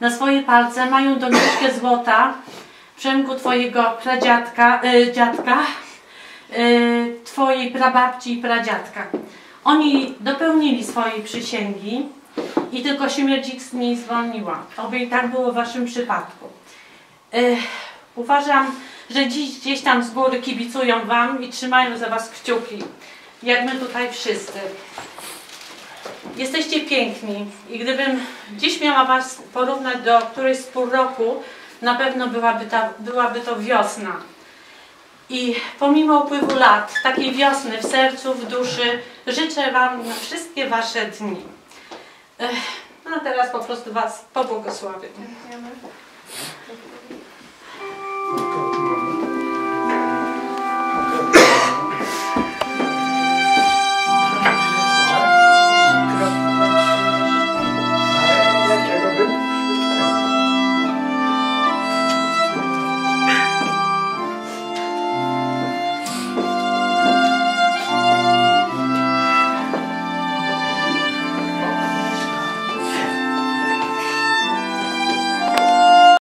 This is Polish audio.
na swoje palce mają doniczkę złota Przemku twojego pradziadka, y, dziadka, y, twojej prababci i pradziadka. Oni dopełnili swojej przysięgi i tylko śmierć z niej zwolniła. Oby i tak było w waszym przypadku. Y, uważam, że dziś gdzieś tam z góry kibicują wam i trzymają za was kciuki. Jak my tutaj wszyscy. Jesteście piękni i gdybym dziś miała Was porównać do którejś z pół roku, na pewno byłaby, ta, byłaby to wiosna. I pomimo upływu lat, takiej wiosny w sercu, w duszy, życzę Wam na wszystkie Wasze dni. Ech, No a teraz po prostu Was pobłogosławię. Dziękujemy.